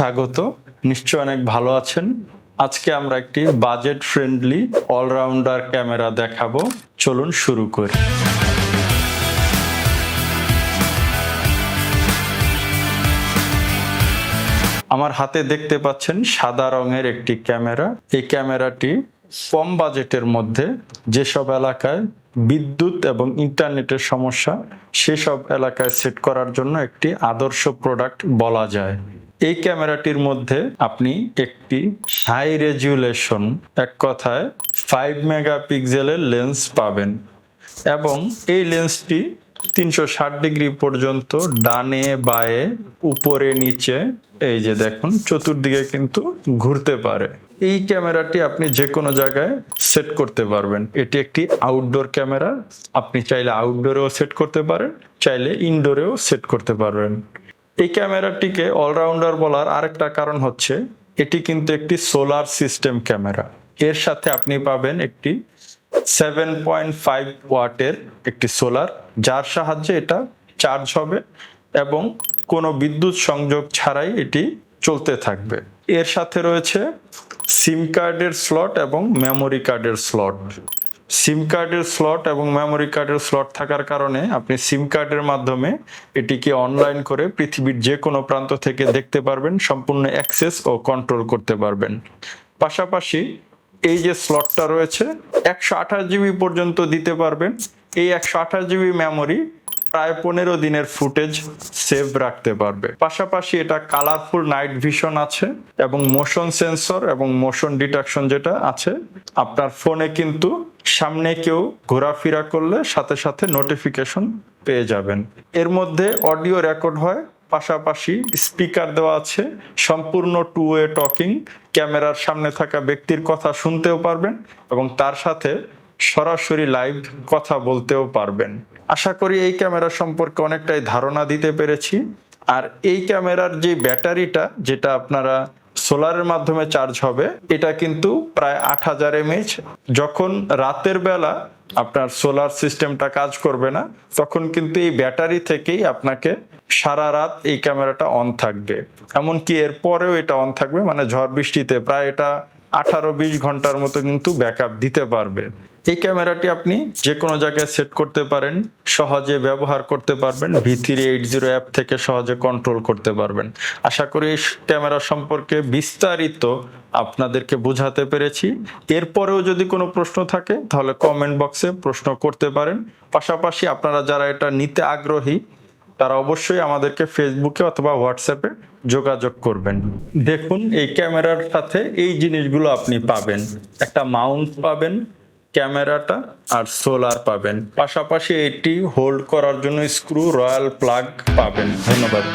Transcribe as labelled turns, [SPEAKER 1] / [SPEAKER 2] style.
[SPEAKER 1] স্বাগত। নিশ্চয় অনেক ভালো আছেন। আজকে আমরা একটি বাজেট ফ্রেন্ডলি অলরাউন্ডার ক্যামেরা দেখাবো। চলুন শুরু করি। আমার হাতে দেখতে পাচ্ছেন সাদা রঙের একটি ক্যামেরা। এই ক্যামেরাটি কম বাজেটের মধ্যে যেসব এলাকায় বিদ্যুৎ এবং ইন্টারনেটের সমস্যা, সেসব এলাকায় সেট করার জন্য একটি আদর্শ প্রোডাক্ট বলা যায়। এই ক্যামেরাটির মধ্যে আপনি একটি হাই রেজুলেশন, এক কথায় ফাইভ মেগাপিক্সেলের লেন্স পাবেন এবং এই লেন্সটি তিনশো ষাট ডিগ্রি পর্যন্ত ডানে, বায়ে, উপরে, নিচে, এই যে দেখুন, চতুর্দিকে কিন্তু ঘুরতে পারে। এই ক্যামেরাটি আপনি যে কোনো জায়গায় সেট করতে পারবেন। এটি একটি আউটডোর ক্যামেরা। আপনি চাইলে আউটডোরেও সেট করতে পারেন, চাইলে ইনডোরেও সেট করতে পারবেন। এই ক্যামেরাটিকে অলরাউন্ডার বলার আরেকটা কারণ হচ্ছে, এটি কিন্তু একটি সোলার সিস্টেম ক্যামেরা। এর সাথে আপনি পাবেন একটি সেভেন পয়েন্ট ফাইভ ওয়াটের একটি সোলার যার সাহায্যে এটা চার্জ হবে এবং কোনো বিদ্যুৎ সংযোগ ছাড়াই এটি চলতে থাকবে। এর সাথে রয়েছে সিম কার্ডের স্লট এবং মেমোরি কার্ডের স্লট সিম কার্ডের স্লট এবং মেমোরি কার্ডের স্লট থাকার কারণে আপনি সিম কার্ডের মাধ্যমে এটিকে অনলাইন করে পৃথিবীর যে কোনো প্রান্ত থেকে দেখতে পারবেন, সম্পূর্ণ অ্যাক্সেস ও কন্ট্রোল করতে পারবেন। পাশাপাশি এই যে স্লটটা রয়েছে, একশো আঠাশ জিবি পর্যন্ত দিতে পারবেন। এই একশো আঠাশ জিবি মেমোরি প্রায় পনেরো দিনের ফুটেজ সেভ রাখতে পারবে। পাশাপাশি এটা কালারফুল নাইট ভিশন আছে এবং মোশন সেন্সর এবং মোশন ডিটেকশন যেটা আছে, আপনার ফোনে কিন্তু সামনে কেউ ঘোরাফেরা করলে সাথে সাথে নোটিফিকেশন পেয়ে যাবেন। এর মধ্যে অডিও রেকর্ড হয়, পাশাপাশি স্পিকার দেওয়া আছে, সম্পূর্ণ টু ওয়ে টকিং ক্যামেরার সামনে থাকা ব্যক্তির কথা শুনতেও পারবেন এবং তার সাথে সরাসরি লাইভ কথা বলতেও পারবেন। আশা করি এই ক্যামেরা সম্পর্কে অনেকটাই ধারণা দিতে পেরেছি। আর এই ক্যামেরার যে ব্যাটারিটা, যেটা আপনারা সোলারের মাধ্যমে চার্জ হবে, এটা কিন্তু প্রায় আট হাজার এমএইচ। যখন রাতের বেলা আপনার সোলার সিস্টেমটা কাজ করবে না, তখন কিন্তু এই ব্যাটারি থেকেই আপনাকে সারা রাত এই ক্যামেরাটা অন থাকবে। এমনকি এর পরেও এটা অন থাকবে মানে ঝড় বৃষ্টিতে প্রায় এটা আঠারো বিশ ঘণ্টার মতো কিন্তু ব্যাকআপ দিতে পারবে। এই ক্যামেরাটি আপনি যে কোনো জায়গায় সেট করতে পারেন, সহজে ব্যবহার করতে পারবেন V three eight zero app থেকে সহজে কন্ট্রোল করতে পারবেন। আশা করি এই ক্যামেরা সম্পর্কে বিস্তারিত আপনাদেরকে বোঝাতে পেরেছি। এরপরেও যদি কোনো প্রশ্ন থাকে, তাহলে কমেন্ট বক্সে প্রশ্ন করতে পারেন। পাশাপাশি আপনারা যারা এটা নিতে আগ্রহী তারা অবশ্যই আমাদেরকে ফেসবুকে অথবা হোয়াটসঅ্যাপে যোগাযোগ করবেন। দেখুন, এই ক্যামেরার সাথে এই জিনিসগুলো আপনি পাবেন। একটা মাউন্ট পাবেন, ক্যামেরাটা আর সোলার পাবেন। পাশাপাশি এটি হোল্ড করার জন্য স্ক্রু রয়্যাল প্লাগ পাবেন। ধন্যবাদ।